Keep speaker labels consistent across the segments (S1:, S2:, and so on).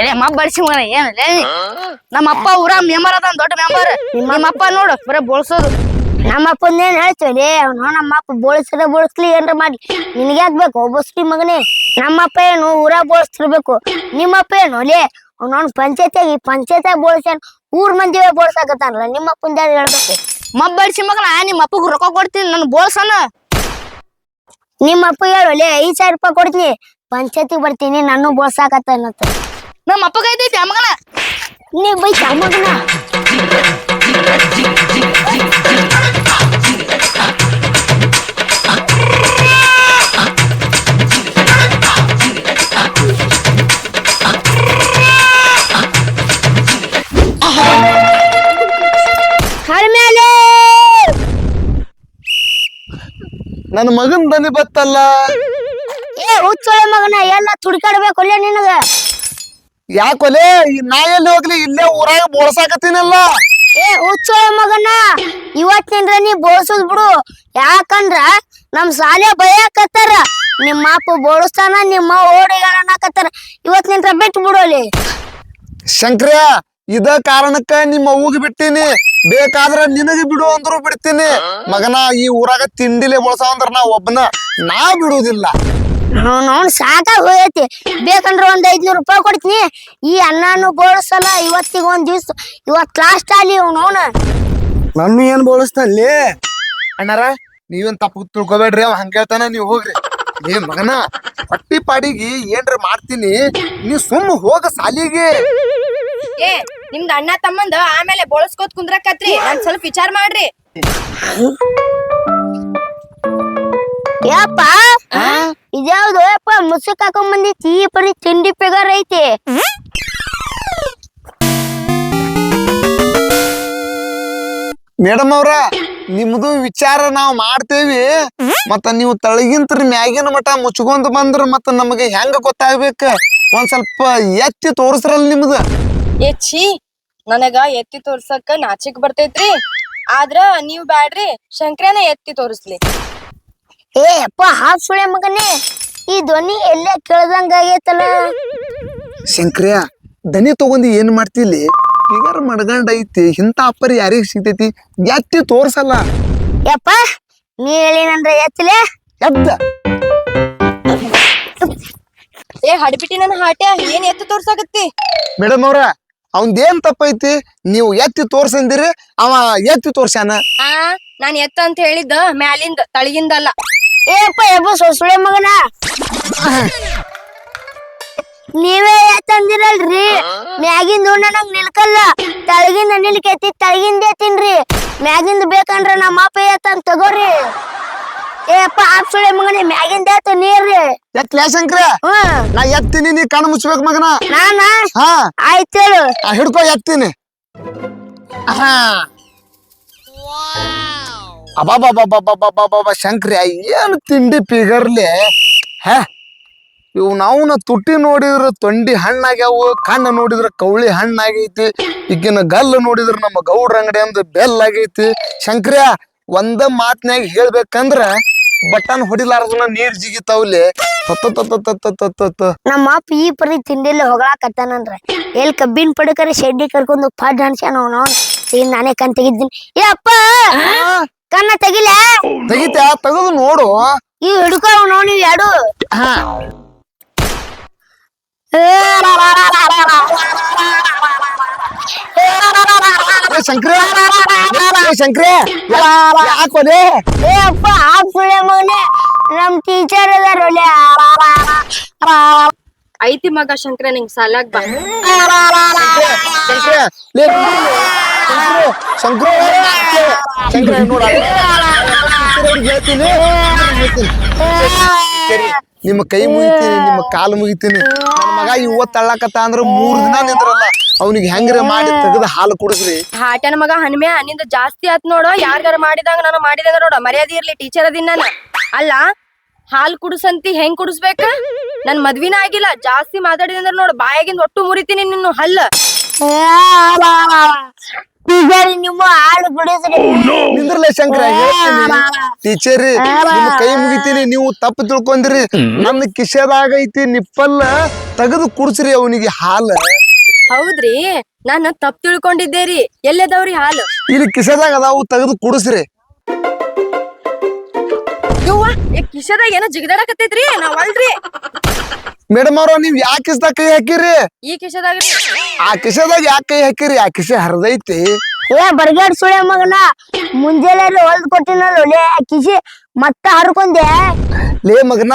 S1: ಏ ಮಬ್ಬ ಬಡಿಸಿ ಮಗನ ಏನಲ್ಲ ನಮ್ಮ ಅಪ್ಪ ಊರ ಮೆಂಬರ್ ಅದ ದೊಡ್ಡ ಮೆಂಬರ್ ನಿಮ್ಮ ಅಪ್ಪ ನೋಡು ಬರೀ ಬೋಳ್ಸೋದು
S2: ನಮ್ಮ ಹೇಳ್ತೇವೆ ಹೇಳ್ತೀವಿ ಅವನು ನಮ್ಮ ಅಪ್ಪ ಬೋಳಿಸ್ರೆ ಬೋಳಿಸ್ಲಿ ಏನ್ರ ಮಾಡಿ. ನಿನಗೆ ಯಾಕ್ಬೇಕು ಒಬ್ಬಸ್ಲಿ ಮಗನೇ. ನಮ್ಮಪ್ಪ ಏನು ಊರ ಬೋಳಿಸ್ತಿರ್ಬೇಕು. ನಿಮ್ಮಪ್ಪ ಏನು? ಲೇ ಅವ್ನವ್ನ ಪಂಚಾಯತಿಯಾಗಿ ಪಂಚಾಯತಿಯಾಗ ಬೋಳ್ಸ್ಯಾನ. ಊರ್ ಮಂದಿವೇ ಬೋಳ್ಸಾಕತ್ತಾನಲ್ಲ ನಿಮ್ಮ ಅಪ್ಪಂದ ಹೇಳ್ಬೇಕು?
S1: ಮಬ್ಬಡಿಸಿ ಮಗನ ನಿಮ್ಮ ಅಪ್ಪಗ ರೊಕ್ಕ ಕೊಡ್ತೀನಿ ನನ್ ಬೋಳ್ಸನ.
S2: ನಿಮ್ಮ ಅಪ್ಪ ಹೇಳು ಲೇ ಐದ್ ಸಾವಿರ ರೂಪಾಯಿ ಕೊಡ್ತೀನಿ. ಪಂಚಾಯತಿ ಬರ್ತೀನಿ ನಾನು ಬೋಳ್ಸಾಕತ್ತಾನತ್ತ
S1: ನಮ್ಮ ಅಪ್ಪಗ ಐತೈತಿ ಆ ಮಗನ
S2: ನೀ ಬೈತ ಮಗನ
S3: ನನ್ನ ಮಗನ್ ದನಿ ಬತ್ತಲ್ಲ.
S2: ಏ ಹುಚ್ಚೊಳೆ ಮಗನ ಎಲ್ಲ ತುಡ್ಕಾಡ್ಬೇಕು ಅಲ್ಲೇ ನಿನಗ?
S3: ಯಾಕೊಲೆ ನಾ ಎಲ್ಲಿ ಹೋಗ್ಲಿ ಇಲ್ಲೇ ಊರಾಗ ಬೋಳ್ಸಾಕತ್ತೀನಲ್ಲ.
S2: ಏ ಹುಚ್ಚೋಳ ಮಗನ ಇವತ್ತಿಂದ್ರ ನೀ ಬೋಳ್ಸುದ್ ಬಿಡು. ಯಾಕಂದ್ರ ನಮ್ ಸಾಲೆ ಬಯಕತ್ತಾರ. ನಿಮ್ಮ ಅಪ್ಪ ಬೋಳಿಸ್ತಾನ ನಿಮ್ಮ ಓಡಿಗಾಡಕತ್ತಾರ ಇವತ್ತಿನಿಂದ ಬಿಟ್ಟು ಬಿಡೋಲಿ
S3: ಶಂಕ್ರ ಇದ ಕಾರಣಕ್ಕ ನಿಮ್ಮ ಅವ್ವಗ್ ಬಿಟ್ಟೀನಿ. ಬೇಕಾದ್ರ ನಿನಗೆ ಬಿಡು ಅಂದ್ರು ಬಿಡ್ತೀನಿ. ಮಗನ ಈ ಊರಾಗ ತಿಂಡಿಲೆ ಬೋಳ್ಸಾವ ಅಂದ್ರ ನಾ ಒಬ್ಬನ ನಾ ಬಿಡುದಿಲ್ಲ.
S2: ಅವ್ನು ಸಾಕಾಗ್ ಹೋಗೈತಿ. ಬೇಕಂದ್ರ ಒಂದ್ ಐದ್ನೂರ್ ರೂಪಾಯಿ ಕೊಡ್ತೀನಿ. ಈ ಅನ್ನನು ಬೋಳಿಸಲ್ಲ ಇವತ್ತಿಗೆ ಒಂದ್ ದಿವ್ಸ ಇವತ್ ಲಾಸ್ಟ್ ಅಲ್ಲಿ ನೋಣ
S3: ನನ್ನ ಏನ್ ಬೋಳಿಸ್ತಲ್ಲಿ ಅಣ್ಣಾರ ನೀವೇನ್ ತಪ್ಪು ತಿಳ್ಕೊಬೇಡ್ರಿ ಅವ ಹಂಗ ಹೇಳ್ತಾನ ನೀವ್ ಹೋಗ್ರಿ. ಏ ಮಗನ ಪಟ್ಟಿ ಪಾಡಿಗೆ ಏನ್ರ ಮಾಡ್ತೀನಿ ನೀ ಸುಮ್ ಹೋಗ ಸಾಲಿಗೆ.
S4: ಏ ನಿಮ್ದ ಅಣ್ಣ ತಮ್ಮಂದ ಆಮೇಲೆ ಬೋಳಸ್ಕೋತ್ ಕುಂದ್ರಕತ್ರಿ. ನನ್ ಸ್ವಲ್ಪ ವಿಚಾರ ಮಾಡ್ರಿ.
S2: ಯಪ್ಪ? ಇದ್ಯಾವ್ದು ಯಪ್ಪ ಮುಸುಕ್ ಹಾಕೊಂಡ್ ಬಂದಿ ಈ ಪರಿ ತಿಂಡಿ ಪಿಗರ್ ಐತಿ.
S3: ಮೇಡಮ್ ಅವ್ರ ನಿಮ್ದು ವಿಚಾರ ನಾವ್ ಮಾಡ್ತೇವಿ. ಮತ್ತ ನೀವು ತಳಗಿಂತ್ರ ಮ್ಯಾಗಿನ ಮಠ ಮುಚ್ಕೊಂಡ್ ಬಂದ್ರ ಮತ್ತ ನಮಗೆ ಹೆಂಗ ಗೊತ್ತಾಗ್ಬೇಕ? ಒಂದ್ ಸ್ವಲ್ಪ ಎತ್ತಿ ತೋರಿಸ್ರಲ್ಲ ನಿಮ್ದ.
S4: ಏ ಛೀ ನನಗ ಎತ್ತಿ ತೋರ್ಸಕ್ಕ ನಾಚಿಕ್ ಬರ್ತೈತ್ರಿ. ಆದ್ರ ನೀವ್ ಬ್ಯಾಡ್ರಿ ಶಂಕ್ರನ ಎತ್ತಿ ತೋರಿಸ್ಲಿ.
S2: ಏ ಅಪ್ಪ ಹಾಫ್ ಸುಳೆ ಮಗನೇ. ಈ ಧ್ವನಿ ಎಲ್ಲೇ ಕೇಳ್ದಂಗ ಆಗೈತಲ್ಲ?
S3: ಶಂಕ್ರಿಯ ದನಿ ತಗೊಂಡು ಏನ್ ಮಾಡ್ತಿಲ್ಲಿ? ಫಿಗರ್ ಮಡ್ಗಂಡ್ ಐತಿ ಇಂತ ಅಪ್ಪರಿ ಯಾರಿಗ್ ಸಿಗ್ತೈತಿ? ಎತ್ತಿ ತೋರ್ಸಲ್ಲ.
S2: ಯಪ್ಪ ನೀ ಹೇಳಿನಂದ್ರ ಎತ್ತಲೆ
S3: ಎದ್ದ.
S4: ಏ ಹಡ್ಬಿಟ್ಟಿ ನನ್ನ ಹಾಟ್ಯ ಏನ್ ಎತ್ತಿ ತೋರ್ಸಾಕತ್ತಿ?
S3: ಮೇಡಮ್ ಅವ್ರ ಅವಂದೇನ್ ತಪ್ಪೈತಿ? ನೀವು ಎತ್ತಿ ತೋರ್ಸಂದಿರಿ ಅವ ಎತ್ತಿ ತೋರ್ಸ್ಯಾನ.
S4: ಆ ನಾನ್ ಎತ್ತ ಅಂತ ಹೇಳಿದ್ದ ಮ್ಯಾಲಿಂದ ತಳಗಿಂದಲ್ಲ.
S2: ಏ ಎಬ್ಬ ಸೊಸುಳೆ ಸು- ಸುಳೆ ಮಗನ? ನೀವೇ ಎತ್ತಂದಿರಲ್ರಿ? ಮ್ಯಾಗಿಂದ ಉಣ್ಣ ನಂಗ್ ನಿಲ್ಕಲ್ಲ. ತಳಗಿಂದ ನಿಲ್ಕೈತಿ ತಳಗಿಂದ ತಿನ್ರಿ. ಮ್ಯಾಗಿಂದ ಬೇಕಂದ್ರ ನಮ್ಮ ಅಪ್ಪ ಎತ್ತಂತ ತಗೋರಿ. ಏ ಅಪ್ಪ ಹಾಫ್ ಸುಳೆ ಮಗನೇ ಮ್ಯಾಗಿಂದ ಏತು ನೀರ್ರಿ
S3: ಎತ್ಲೇ ಶಂಕ್ರ. ನಾ ಎತ್ತೀನಿ ನೀ ಕಣ್ಣು ಮುಚ್ಚಬೇಕು ಮಗನ.
S2: ನಾನ?
S3: ಹಾ.
S2: ಆಯ್ತು ಹೇಳು.
S3: ಆ, ಹಿಡ್ಕೊ ಎತ್ತೀನಿ. ಹಾ ಅಬಾಬಾಬಾಬಾಬಾಬಾಬಾಬಾ ಶಂಕ್ರಿ ಏನು ತಿಂಡಿ ಪಿಗರ್ಲಿ? ಹಾ? ಇವು ನಾವು ತುಟ್ಟಿ ನೋಡಿದ್ರ ತೊಂಡಿ ಹಣ್ಣಾಗ್ಯಾವು ಕಣ್ಣು ನೋಡಿದ್ರ ಕವಳಿ ಹಣ್ಣಾಗೈತಿ ಈಗಿನ ಗಲ್ಲು ನೋಡಿದ್ರ ನಮ್ಮ ಗೌಡ್ರ ಅಂಗಡಿ ಬೆಲ್ಲ ಬೆಲ್ ಆಗೈತಿ ಶಂಕ್ರಿಯ ಒಂದ ಮಾತ್ನ್ಯಾಗ ಹೇಳ್ಬೇಕಂದ್ರ ಬಟನ್ ಹೊಡಿಲಾರ್ದನ ನೀರ್ ಜಿಗಿತಾವ್ಲೆ ತತ್ತ
S2: ನಮ್ಮ ಅಪ್ಪ ಈ ಪರಿ ತಿಂಡಿಲ್ಲ ಹೊಗಳಾಕತ್ತಾನಂದ್ರ ಎಲ್ ಕಬ್ಬಿನ ಪಡಕರೆ ಶೆಡ್ಡಿ ಕರ್ಕೊಂಡು ಪಡ್ ಅನ್ಸ್ಯಾನ ಈಗ ನಾನೇ ಕಣ್ ತೆಗಿದ್ದೀನಿ ಏ ಅಪ್ಪ ಕಣ್ಣ ತೆಗಿಲ
S3: ತೆಗಿತ ತೆಗೆದು ನೋಡು
S2: ಈ ಹಿಡ್ಕೊ ನಾವು ನೀವ್ ಎರಡು
S3: ಹಾ ಏ ಶಂಕ್ರ ಶಂಕ್ರ ಯಾಕೋಲೆ
S2: ಏ ಅಪ್ಪ ಹಾಕ್ಬಿಡ ಮಗನೇ. ನಮ್ ಟೀಚರ್ ಅದಾರ
S4: ಐತಿ ಮಗ ಶಂಕ್ರ ನಿಂಗ್ ಸಾಲಾಗ್ ಬಾ.
S3: ಶಂಕ್ರ ಶಂಕ್ರ ಶಂಕ್ರ ನೋಡ ಹೇಳ್ತೀನಿ. ನಿಮ್ಮ ಕೈ ಮುಗಿತೀನಿ ನಿಮ್ಮ ಕಾಲು ಮುಗಿತೀನಿ. ನನ್ನ ಮಗ ಇವತ್ತು ತಳ್ಳಕತ್ತ ಅಂದ್ರ ಮೂರ್ ದಿನ ನಿಂದ್ರಲ್ಲ. ಅವನಿಗೆ ಹೆಂಗ್ರ ಮಾಡಿ ತೆಗೆದ ಹಾಲು ಕುಡಿಸ್ರಿ.
S4: ಹಾಟನ ಮಗ ಹನ್ಮೆ ನಿಂದ ಜಾಸ್ತಿ ಆತ್ ನೋಡು. ಯಾರ್ಗಾರ ಮಾಡಿದಂಗ ನಾನು ಮಾಡಿದಂಗ ನೋಡು. ಮರ್ಯಾದೆ ಇರ್ಲಿ ಟೀಚರ್ ಅದಿನ್ ನಾನು. ಅಲ್ಲ ಹಾಲ್ ಕುಡಿಸಂತಿ ಹೆಂಗ್ ಕುಡಿಸ್ಬೇಕ? ನನ್ ಮದ್ವಿನ ಆಗಿಲ್ಲ. ಜಾಸ್ತಿ ಮಾತಾಡಿದಂದ್ರ ನೋಡು ಬಾಯಾಗಿಂದ ಒಟ್ಟು ಮುರಿತೀನಿ ನಿನ್ನ ಹಲ್ಲ.
S2: ಟೀಚರ್ ನಿಮ್ಮ ಹಾಲು ಬಿಡಿಸ್ರಿ
S3: ನಿಂದ್ರಲೆ ಶಂಕರ ಟೀಚರ್ ನಿಮ್ ಕೈ ಮುಗಿತೀನಿ. ನೀವು ತಪ್ಪು ತಿಳ್ಕೊಂಡ್ರಿ ನನ್ನ ಕಿಶದಾಗೈತಿ ನಿಪ್ಪಲ್ಲ. ತೆಗೆದು ಕುಡ್ಸ್ರಿ ಅವನಿಗೆ ಹಾಲು.
S4: ಹೌದ್ರಿ? ನಾನು ತಪ್ಪು ತಿಳ್ಕೊಂಡಿದ್ದೆ ರೀ ಎಲ್ಲದವ್ರಿ ಹಾಲು?
S3: ಇಲ್ಲಿ ಕಿಸೆದಾಗ ಅದಾವು ತೆಗೆದು ಕುಡಿಸ್ರಿ.
S4: ಯವ್ವ ಈ ಕಿಶದಾಗ ಏನೋ ಜಿಗದಾಡಕತ್ತೈತ್ರಿ? ನಾವ್ ಅಲ್ರಿ.
S3: ಮೇಡಮ್ ಅವ್ರ ನೀವ್ ಯಾಕೆ ಕಿಸದಾಗ ಕೈ ಹಾಕಿರಿ?
S4: ಈ ಕಿಶದಾಗ
S3: ಆ ಕಿಸೆದಾಗ ಯಾಕೆ ಕೈ ಹಾಕಿರಿ? ಆ ಕಿಸೆ ಹರಿದೈತಿ.
S2: ಏ ಬರ್ಗೇಡ್ ಸುಳೆ ಮಗನ. ಮುಂಜಾನೆ ಹೊಲ್ದ್ ಕೊಟ್ಟಿನಲ್ಲ ಒಳ್ಳೆ ಕಿಸಿ ಮತ್ತ ಹರ್ಕೊಂಡೆ.
S3: ಲೇ ಮಗನ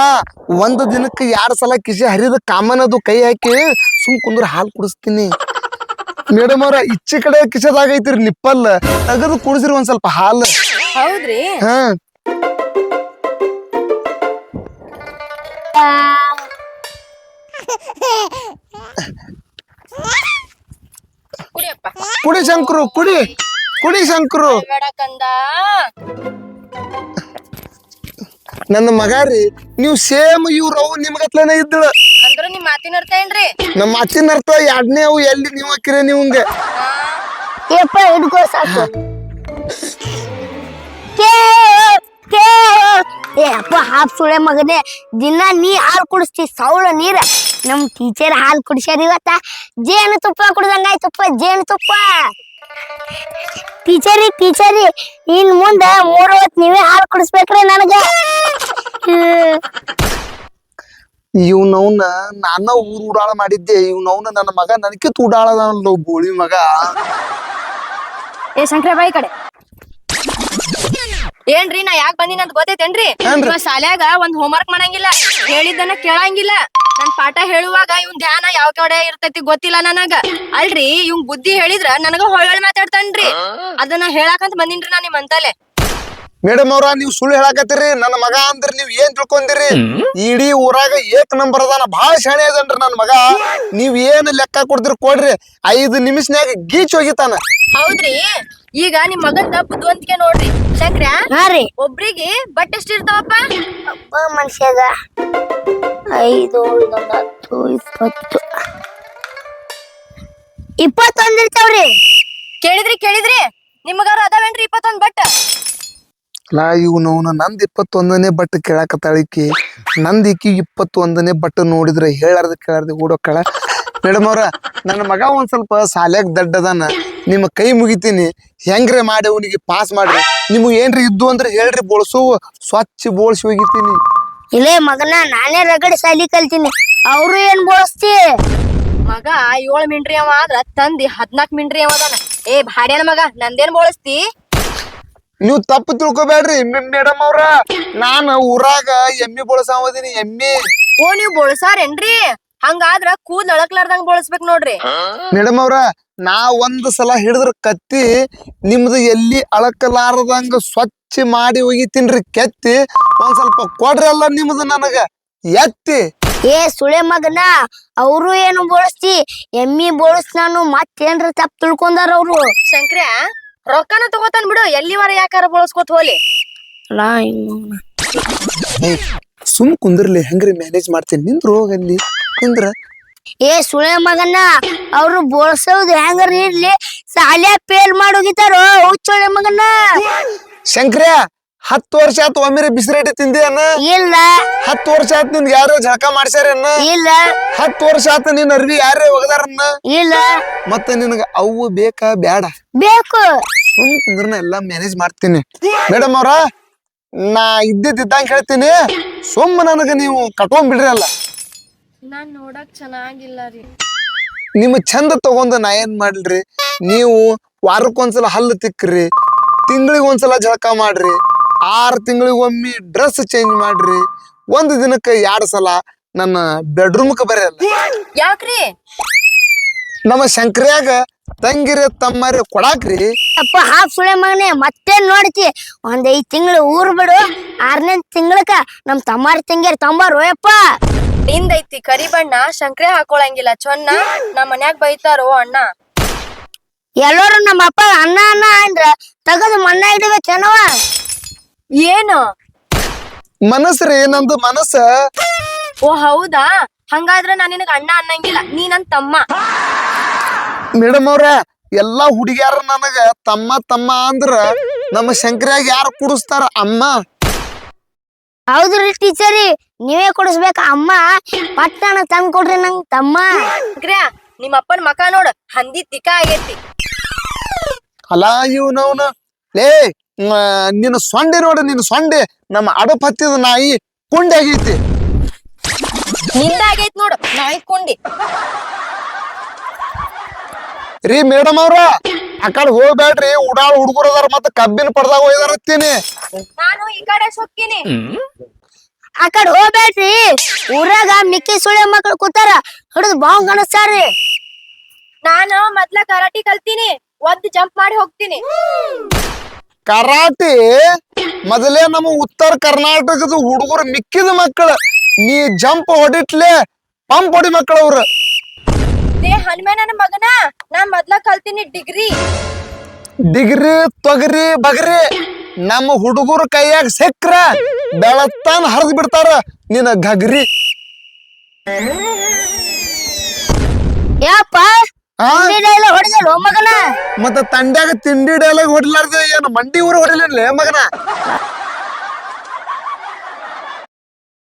S3: ಒಂದ್ ದಿನಕ್ಕೆ ಎರಡು ಸಲ ಕಿಸಿ ಹರಿದ ಕಾಮನ್ ಅದು ಕೈ ಹಾಕಿ ಸುಮ್ ಕುಂದ್ರ ಹಾಲು ಕುಡಿಸ್ತೀನಿ. ಮೇಡಮ್ ಅವ್ರ ಇಚ್ಚಿ ಕಡೆ ಕಿಶೆದಾಗ ಐತ್ರಿ ನಿಪ್ಪಲ್. ತೆಗೆದು ಕುಡಿಸ್ರಿ ಒಂದ್ ಸ್ವಲ್ಪ ಹಾಲು.
S4: ಹೌದ್ರಿ?
S3: ಹಾ. ಕುಡಿ ಶಂಕರು ಕುಡಿ. ಕುಡಿ ಶಂಕರು. ನನ್ನ ಮಗ ರೀ ನೀವು ಸೇಮ್ ಇವ್ರು ಅವು ನಿಮ್ಗತ್ಲೇನೆ ಇದ್ದಳು.
S4: ಅಂದ್ರ ನಿಮ್ ಮಾತಿನ ಅರ್ಥ ಏನ್ರಿ?
S3: ನಮ್ಮ ಅತ್ತಿನ ಅರ್ಥ ಎರಡನೇ ಅವು ಎಲ್ಲಿ ನೀವು ಹಾಕಿರ ನಿಮ್ಗೆ.
S2: ಏಪ್ಪ ಹಿಡ್ಕೋ ಸಾಕು. ಕೇ ಕೇ ಏ ಅಪ್ಪ ಹಾಫ್ ಸುಳೆ ಮಗನೇ ದಿನ ನೀ ಹಾಲು ಕುಡಿಸ್ತಿ ಸೌಳ ನೀರ. ನಮ್ ಟೀಚರ್ ಹಾಲು ಕುಡಿಸ್ಯಾರ ಇವತ್ತ. ಜೇನು ತುಪ್ಪ ಕುಡ್ದಂಗಾಯ್ತಪ್ಪ ಜೇನು ತುಪ್ಪ. ಟೀಚರಿ ಟೀಚರಿ ಇನ್ ಮುಂದ ಮೂರ್ ಹೊತ್ತು ನೀವೇ ಹಾಲು ಕುಡಿಸ್ಬೇಕ್ರಿ ನನಗ.
S3: ಇವ್ನವ್ನ ನಾನ ಊರ್ ಉಡಾಳ ಮಾಡಿದ್ದೆ ಇವ್ನವ್ನ ನನ್ನ ಮಗ ನನಕಿತ್ ಉಡಾಳದ ಗೋಳಿ ಮಗ.
S4: ಏ ಶಂಕರ ಬಾಯಿ ಕಡೆ. ಏನ್ರಿ ನಾ ಯಾಕ್ ಬಂದಿನ ಅಂತ ಗೊತ್ತೈತೇನ್ರಿ? ಇವ ಶಾಲ್ಯಾಗ ಒಂದ್ ಹೋಮ್ವರ್ಕ್ ಮಾಡಂಗಿಲ್ಲ ಹೇಳಿದ್ದನ್ನ ಕೇಳಂಗಿಲ್ಲ. ನನ್ ಪಾಠ ಹೇಳುವಾಗ ಇವ್ನ್ ಧ್ಯಾನ ಯಾವ ಕಡೆ ಇರ್ತೈತಿ ಗೊತ್ತಿಲ್ಲ ನನಗ. ಅಲ್ರಿ ಇವ್ ಬುದ್ಧಿ ಹೇಳಿದ್ರ ನನಗ ಹೊಳ್ಳಿ ಮಾತಾಡ್ತಾನ್ರಿ. ಅದನ್ನ ಹೇಳಾಕಂತ ಬಂದಿನ್ರಿ ನಾ ನಿಮ್ ಅಂತಲೆ.
S3: ಮೇಡಮ್ ಅವ್ರ ನೀವು ಸುಳ್ಳು ಹೇಳಾಕತ್ತೀರಿ ನನ್ನ ಮಗ ಅಂದ್ರ ನೀವ್ ಏನ್ ತಿಳ್ಕೊಂಡಿರಿ ಇಡೀ ಊರಾಗ ಏಕ್ ನಂಬರ್ ಅದಾನ ಬಹಳ ಶಾಣೆ ಅದನ್ರಿ ನನ್ನ ಮಗ. ನೀವ್ ಏನ್ ಲೆಕ್ಕ ಕೊಡ್ತೀರಿ ಕೊಡ್ರಿ ಐದು ನಿಮಿಷನ್ಯಾಗ ಗೀಚ್ ಹೋಗಿತಾನ.
S4: ಹೌದ್ರಿ ಈಗ ನಿಮ್ ಮಗಂದ ಬುದ್ಧಿವಂತಿಕೆ ನೋಡ್ರಿ. ಶಂಕ್ರ
S2: ಹಾ ರೀ.
S4: ಒಬ್ರಿಗೆ ಬಟ್ಟೆ ಎಷ್ಟ್ ಇರ್ತಾವಪ್ಪ?
S2: ಒಬ್ಬ ಮನುಷ್ಯಗ ಐದು ಹತ್ತು ಇಪ್ಪತ್ತು. ಇಪ್ಪತ್ತೊಂದ್ ಇರ್ತಾವ್ರಿ.
S4: ಕೇಳಿದ್ರಿ ಕೇಳಿದ್ರಿ. ನಿಮಗಾರ ಅದಾವೇನ್ರಿ ಇಪ್ಪತ್ತೊಂದ್ ಬಟ್
S3: ಲಾ ಇವ್ನವ್ನ ನಂದ್ ಇಪ್ಪತ್ತೊಂದನೇ ಬಟ್ ಕೇಳಾಕತ್ತಾಳಿಕಿ ನಂದ್ ಈಕಿ ಇಪ್ಪತ್ತೊಂದನೇ ಬಟ್ ನೋಡಿದ್ರೆ ಹೇಳಾರ್ದ ಕೇಳಾರ್ದ ಓಡೋಕ್ಕಳ. ಮೇಡಮ್ ಅವ್ರ ನನ್ನ ಮಗ ಒಂದ್ ಸ್ವಲ್ಪ ಸಾಲ್ಯಾಗ ದಡ್ಡದಾನ. ನಿಮ್ಮ ಕೈ ಮುಗಿತೀನಿ. ಹೆಂಗ್ರೆ ಮಾಡಿ ಅವನಿಗೆ ಪಾಸ್ ಮಾಡ್ರಿ. ನಿಮ್ಗೆ ಏನ್ರಿ ಇದ್ದು ಅಂದ್ರೆ ಹೇಳ್ರಿ ಬೋಳ್ಸು ಸ್ವಚ್ಛ ಬೋಳ್ಸಿ ಹೋಗಿತೀನಿ
S2: ಇಲ್ಲೇ ಮಗನ ನಾನೇ ರಗಡಿ ಸಾಲಿ ಕಲ್ತೀನಿ. ಅವ್ರು ಏನ್ ಬೋಳಿಸ್ತಿ?
S4: ಮಗ ಏಳ್ ಮಿಂಟ್ರಿ ಅವ ಆದ್ರ ತಂದಿ ಹದ್ನಾಕ್ ಮಿಂಟ್ರಿ ಅವ ಅದಾನ. ಏ ಭಾಡ್ಯಾನ ಮಗ ನಂದೇನ್ ಬೋಳಸ್ತಿ?
S3: ನೀವು ತಪ್ಪು ತಿಳ್ಕೊಬೇಡ್ರಿ ಮೇಡಮ್ ಅವ್ರ. ನಾನು ಊರಾಗ ಎಮ್ಮಿ ಬೋಳ್ಸಾವದೀನಿ ಎಮ್ಮಿ.
S4: ಓ ನೀವ್ ಬೋಳ್ಸಾರೇನ್ರಿ? ಹಂಗಾದ್ರ ಕೂದ್ ಅಳಕ್ಲಾರ್ದಂಗ್ ಬೋಳಸ್ಬೇಕ್ ನೋಡ್ರಿ.
S3: ಮೇಡಮ್ ಅವ್ರ ನಾ ಒಂದ್ ಸಲ ಹಿಡಿದ್ರ ಕತ್ತಿ ನಿಮ್ದು ಎಲ್ಲಿ ಅಳಕಲಾರದಂಗ ಸ್ವಚ್ಛ ಮಾಡಿ ಒಗಿತೀನ್ರಿ ಕೆತ್ತಿ. ಒಂದ್ ಸ್ವಲ್ಪ ಕೊಡ್ರಿ ಅಲ್ಲ ನಿಮ್ದು ನನಗ. ಎತ್ತಿ.
S2: ಏ ಸುಳೆ ಮಗನ ಅವ್ರು ಏನು ಬೋಳಸ್ತಿ? ಎಮ್ಮಿ ಬೋಳಸ್ ನಾನು ಮತ್ತೇನ್ರ ತಪ್ಪು ತಿಳ್ಕೊಂಡಾರ ಅವ್ರು?
S4: ಶಂಕ್ರ ರೊಕ್ಕನ ತಗೋತಾನ್ ಬಿಡು ಎಲ್ಲಿವರ ಯಾಕಾರ ಬಳಸ್ಕೋತ ಹೋಲಿ?
S3: ಸುಮ್ ಕುಂದ್ರಲಿ ಹೆಂಗ್ರಿ ಮ್ಯಾನೇಜ್ ಮಾಡ್ತೀನಿ? ನಿಂದ್ರ ಹೋಗಲ್ಲಿ ಕುಂದ್ರ?
S2: ಏ ಸುಳೆ ಮಗನ ಅವ್ರು ಬೋಳ್ಸೋದು ಹೆಂಗಾರ ಇರ್ಲಿ? ಸಾಲೆ ಪೇಲ್ ಮಾಡೋಗಿತಾರೋ ಹುಚ್ಚೊಳೆ ಮಗನ
S3: ಶಂಕ್ರ ಹತ್ತು ವರ್ಷ ಆತು ಒಮ್ಮೆ ಬಿಸಿರೇಟಿ ತಿಂದಿ ಅಣ್ಣ
S2: ಇಲ್ಲ.
S3: ಹತ್ತು ವರ್ಷ ಆತ್ ನಿನ್ ಯಾರು ಜಳಕ ಮಾಡ್ಸ್ಯಾರನ್ನ
S2: ಇಲ್ಲ.
S3: ಹತ್ತು ವರ್ಷ ಆತ ನಿನ್ ಅರ್ವಿ ಯಾರೇ ಒಗದಾರನ್ನ
S2: ಇಲ್ಲ.
S3: ಮತ್ತೆ ನಿನಗ ಅವು ಬೇಕಾ ಬ್ಯಾಡ?
S2: ಬೇಕು.
S3: ಸುಮ್ ಕುಂದ್ರನ ಎಲ್ಲಾ ಮ್ಯಾನೇಜ್ ಮಾಡ್ತೀನಿ. ಮೇಡಮ್ ಅವ್ರ ನಾ ಇದ್ದಿದ್ದಂಗ ಹೇಳ್ತೀನಿ. ಸುಮ್ಮ ನನಗ ನೀವು ಕಟ್ಕೊಂಡ್ ಬಿಡ್ರಿ ಅಲ್ಲ.
S4: ನಾನ್ ನೋಡಕ್ ಚೆನ್ನಾಗಿಲ್ಲ ರೀ.
S3: ನಿಮ್ಮ ಚಂದ ತಗೊಂಡ ನಾ ಏನ್ ಮಾಡ್ಲ್ರಿ? ನೀವು ವಾರಕ್ಕೊಂದ್ಸಲ ಹಲ್ಲು ತಿಕ್ಕ್ರಿ ತಿಂಗಳಿಗೆ ಒಂದ್ಸಲ ಜಳಕ ಮಾಡ್ರಿ ಆರ್ ತಿಂಗಳಿಗೊಮ್ಮೆ ಡ್ರೆಸ್ ಚೇಂಜ್ ಮಾಡ್ರಿ ಒಂದ್ ದಿನಕ್ಕೆ ಎರಡ್ ಸಲ ನನ್ನ ಬೆಡ್ರೂಮ್ಗೆ ಬರಲ್ಲ
S4: ಯಾಕ್ರಿ?
S3: ನಮ್ಮ ಶಂಕರ್ಯಾಗ ತಂಗಿರಿ ತಮ್ಮರಿ ಕೊಡಾಕ್ರಿ.
S2: ಅಪ್ಪ ಹಾಫ್ ಸುಳೆ ಮಗನೇ ಮತ್ತೇನ್ ನೋಡ್ತಿ? ಒಂದ್ ಐದ್ ತಿಂಗಳು ಊರ್ ಬಿಡು. ಆರನೇ ತಿಂಗಳಕ ನಮ್ ತಮ್ಮಾರ್ ತಂಗಿಯರ್ ತಂಬಾರು ಯಪ್ಪ.
S4: ನಿಂದೈತಿ ಕರಿ ಬಣ್ಣ ಶಂಕ್ರೆ ಹಾಕೊಳಂಗಿಲ್ಲ. ಚೊನ್ನ ನಮ್ ಮನ್ಯಾಗ ಬೈತಾರೋ ಅಣ್ಣ?
S2: ಎಲ್ಲರೂ ನಮ್ಮ ಅಪ್ಪ ಅನ್ನ ಅನ್ನ ಅಂದ್ರ ತಗದು ಮಣ್ಣ ಇಡ್ಬೇಕೇನವ
S4: ಏನು?
S3: ಮನಸ್ಸ್ರಿ ನಮ್ದು ಮನಸ್ಸ.
S4: ಓ ಹೌದಾ? ಹಂಗಾದ್ರೆ ನಾನ್ ನಿನಗ ಅಣ್ಣ ಅನ್ನಂಗಿಲ್ಲ. ನೀ ನನ್ ತಮ್ಮ.
S3: ಮೇಡಮ್ ಅವ್ರ ಎಲ್ಲಾ ಹುಡುಗ್ಯಾರ ನನಗ ತಮ್ಮ ತಮ್ಮ ಅಂದ್ರ ನಮ್ಮ ಶಂಕರ್ಯಾಗ ಯಾರು ಕುಡಿಸ್ತಾರ? ಅಮ್ಮ.
S2: ಹೌದ್ರಿ ಟೀಚರಿ ನೀವೇ ಕೊಡಿಸ್ಬೇಕ ಅಮ್ಮ. ಪಟ್ಟಣ ತಂದ್ ಕೊಡ್ರಿ ನಂಗ್ ತಮ್ಮ.
S4: ನಿಮ್ ನಿಮ್ಮ ಅಪ್ಪನ ಮಕ ನೋಡ ಹಂದಿ ತಿಕ್ಕ ಆಗೈತಿ.
S3: ಅಲ್ಲ ಇವ್ನವ್ನ. ಲೇ ನಿನ್ನ ಸೊಂಡೆ ನೋಡು ನಿನ್ನ ಸೊಂಡೆ. ನಮ್ಮ ಅಡಪತ್ತಿದ ನಾಯಿ ಕುಂಡೆ ಆಗೈತಿ.
S4: ನಿಂದ ಆಗೈತ್ ನೋಡು ನಾಯಿ ಕುಂಡಿ.
S3: ರೀ ಮೇಡಮ್ ಅವ್ರ ಆ ಕಡೆ ಹೋಗ್ಬೇಡ್ರಿ ಉಡಾಳ ಹುಡುಗರು ಅದಾರ ಮತ್ತೆ ಕಬ್ಬಿನ ಪಡ್ದಾಗ ಹೋಯ್ದಾರ ಹತ್ತೀನಿ.
S4: ನಾನು ಈ ಕಡೆ ಸೊಕ್ಕಿನಿ.
S2: ಆ ಕಡೆ ಹೋಗ್ಬೇಡ್ರಿ ಊರಾಗ ಮಿಕ್ಕಿ ಸುಳೆ ಮಕ್ಕಳು ಕೂತಾರ ಹಿಡಿದು ಬಾವು ಕಾಣಿಸ್ತಾರ್ರಿ
S4: ನಾನು ಮೊದ್ಲ ಕರಾಟಿ ಕಲ್ತೀನಿ ಒಂದ್ ಜಂಪ್ ಮಾಡಿ ಹೋಗ್ತೀನಿ.
S3: ಕರಾಟಿ ಮೊದಲೇ ನಮ್ಮ ಉತ್ತರ ಕರ್ನಾಟಕದ ಹುಡುಗರು ಮಿಕ್ಕಿದ ಮಕ್ಕಳ. ನೀ ಜಂಪ್ ಹೊಡಿಟ್ಲೆ ಪಂಪ್ ಹೊಡಿ ಮಕ್ಕಳ ಅವ್ರ.
S4: ಲೇ ಹನುಮಾನನ ಮಗನ ನಾ ಮೊದ್ಲ ಕಲ್ತೀನಿ ಡಿಗ್ರಿ.
S3: ಡಿಗ್ರಿ ತೊಗರಿ ಬಗರಿ. ನಮ್ಮ ಹುಡುಗರ ಕೈಯಾಗ ಸಿಕ್ರ ಬೆಳತ್ತಾನ ಹರಿದ್ ಬಿಡ್ತಾರ ನಿನ್ನ ಗಗರಿ
S2: ಎಲ್ಲ ಹೊಡೆದಲ್ಲ ಮಗನ?
S3: ಮತ್ತ ತಂಡ್ಯಾಗ ತಿಂಡಿ ಡೈಲಾಗ್ ಹೊಡಿಲಾರ್ದೆ ಏನು? ಮಂಡಿ ಊರ ಹೊಡಿಲಿಲ್ಲ ಮಗನ?